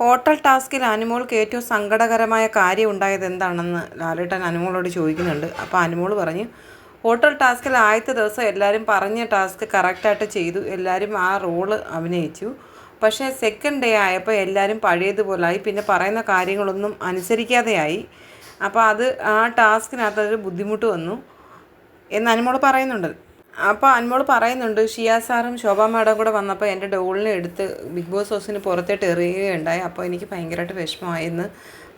Hotel ടാസ്കിൽ അനുമോൾക്ക് ഏറ്റവും സങ്കടകരമായ കാര്യം ഉണ്ടായത് എന്താണെന്ന് ലാലേട്ടൻ അനുമോളോട് ചോദിക്കുന്നുണ്ട്. അപ്പോൾ അനുമോൾ പറഞ്ഞു ഹോട്ടൽ ടാസ്കിൽ ആദ്യത്തെ ദിവസം എല്ലാവരും പറഞ്ഞ ടാസ്ക് കറക്റ്റായിട്ട് ചെയ്തു. എല്ലാവരും ആ റോൾ അഭിനയിച്ചു. പക്ഷേ സെക്കൻഡ് ഡേ ആയപ്പോൾ എല്ലാവരും പഴയതുപോലായി. പിന്നെ പറയുന്ന കാര്യങ്ങളൊന്നും അനുസരിക്കാതെയായി. അപ്പോൾ അത് ആ ടാസ്കിനകത്തൊരു ബുദ്ധിമുട്ട് വന്നു. എന്ന് അനുമോൾ പറയുന്നുണ്ട്. അപ്പോൾ അൻമോൾ പറയുന്നുണ്ട് ഷിയാ സാറും ശോഭ മാഡം കൂടെ വന്നപ്പോൾ എന്റെ ഡോളിനെ എടുത്ത് ബിഗ് ബോസ് ഹൗസിന് പുറത്തേട്ട് എറിയുകയുണ്ടായി. അപ്പോൾ എനിക്ക് ഭയങ്കരമായിട്ട് വിഷമമായെന്ന്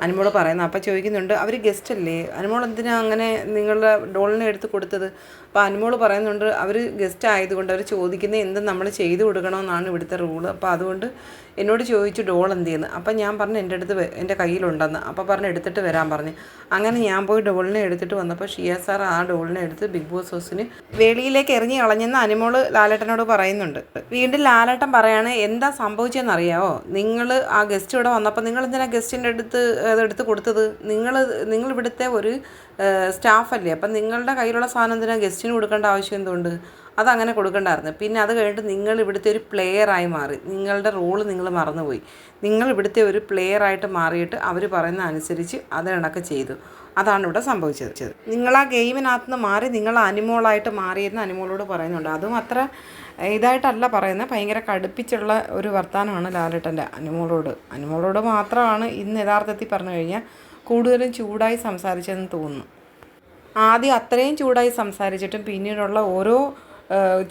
അനുമോൾ പറയുന്നു. അപ്പോൾ ചോദിക്കുന്നുണ്ട് അവർ ഗസ്റ്റ് അല്ലേ? അനുമോൾ എന്തിനാണ് അങ്ങനെ നിങ്ങളുടെ ഡോളിനെ എടുത്ത് കൊടുത്തത്? അപ്പോൾ അനുമോൾ പറയുന്നുണ്ട് അവർ ഗസ്റ്റ് ആയതുകൊണ്ട് അവർ ചോദിക്കുന്നത് എന്തും നമ്മൾ ചെയ്തു കൊടുക്കണമെന്നാണ് ഇവിടുത്തെ റൂൾ അപ്പോൾ അതുകൊണ്ട് എന്നോട് ചോദിച്ചു ഡോൾ എന്ത് ചെയ്യുന്നു അപ്പം ഞാൻ പറഞ്ഞു എന്റെ അടുത്ത് എന്റെ കയ്യിലുണ്ടെന്ന്. അപ്പോൾ പറഞ്ഞ് എടുത്തിട്ട് വരാൻ പറഞ്ഞു. അങ്ങനെ ഞാൻ പോയി ഡോളിനെ എടുത്തിട്ട് വന്നപ്പോൾ ഷിയാ സാർ ആ ഡോളിനെ എടുത്ത് ബിഗ് ബോസ് ഹൗസിന് വെളിയിലേക്ക് എറിഞ്ഞ് കളഞ്ഞെന്ന് അനുമോൾ ലാലേട്ടനോട് പറയുന്നുണ്ട്. വീണ്ടും ലാലേട്ടൻ പറയാണ് എന്താ സംഭവിച്ചതെന്ന് അറിയാവോ നിങ്ങൾ ആ ഗസ്റ്റ് ഇവിടെ വന്നപ്പോൾ നിങ്ങൾ എന്തിനാ ഗസ്റ്റിന്റെ അടുത്ത് അതെടുത്ത് കൊടുത്തത്? നിങ്ങൾ നിങ്ങൾ ഇവിടുത്തെ ഒരു സ്റ്റാഫല്ലേ അപ്പം നിങ്ങളുടെ കയ്യിലുള്ള സാധനം എന്തിനാ ഗസ്റ്റിന് കൊടുക്കേണ്ട ആവശ്യം എന്തുകൊണ്ട്? അതങ്ങനെ കൊടുക്കണ്ടായിരുന്നു. പിന്നെ അത് കഴിഞ്ഞിട്ട് നിങ്ങൾ ഇവിടുത്തെ ഒരു പ്ലെയറായി മാറി. നിങ്ങളുടെ റോൾ നിങ്ങൾ മറന്നുപോയി. നിങ്ങൾ ഇവിടുത്തെ ഒരു പ്ലെയറായിട്ട് മാറിയിട്ട് അവർ പറയുന്ന അനുസരിച്ച് അത് കണക്ക് ചെയ്തു. അതാണ് ഇവിടെ സംഭവിച്ചത്. നിങ്ങൾ ആ ഗെയിമിനകത്ത് നിന്ന് മാറി നിങ്ങൾ അനിമോളായിട്ട് മാറിയെന്ന് അനിമോളോട് പറയുന്നുണ്ട്. അതും അത്ര ഇതായിട്ടല്ല പറയുന്നത്. ഭയങ്കര കടുപ്പിച്ചുള്ള ഒരു വർത്തമാനമാണ് ലാലേട്ടന്റെ അനിമോളോട് അനിമോളോട് മാത്രമാണ് ഇന്ന് യഥാർത്ഥത്തിൽ പറഞ്ഞു കഴിഞ്ഞാൽ കൂടുതലും ചൂടായി സംസാരിച്ചതെന്ന് തോന്നുന്നു. ആദ്യം അത്രയും ചൂടായി സംസാരിച്ചിട്ടും പിന്നീടുള്ള ഓരോ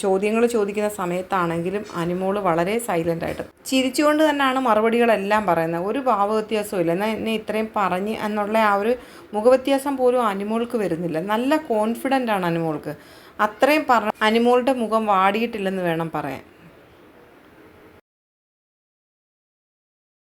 ചോദ്യങ്ങൾ ചോദിക്കുന്ന സമയത്താണെങ്കിലും അനുമോൾ വളരെ സൈലന്റായിട്ട് ചിരിച്ചുകൊണ്ട് തന്നെയാണ് മറുപടികളെല്ലാം പറയുന്നത്. ഒരു ഭാവവ്യത്യാസവും ഇല്ല. എന്നാൽ എന്നെ ഇത്രയും പറഞ്ഞ് എന്നുള്ള ആ ഒരു മുഖവ്യത്യാസം പോലും അനുമോൾക്ക് വരുന്നില്ല. നല്ല കോൺഫിഡന്റ് ആണ് അനുമോൾക്ക്. അത്രയും പറ അനുമോളുടെ മുഖം വാടിയിട്ടില്ലെന്ന് വേണം പറയാൻ.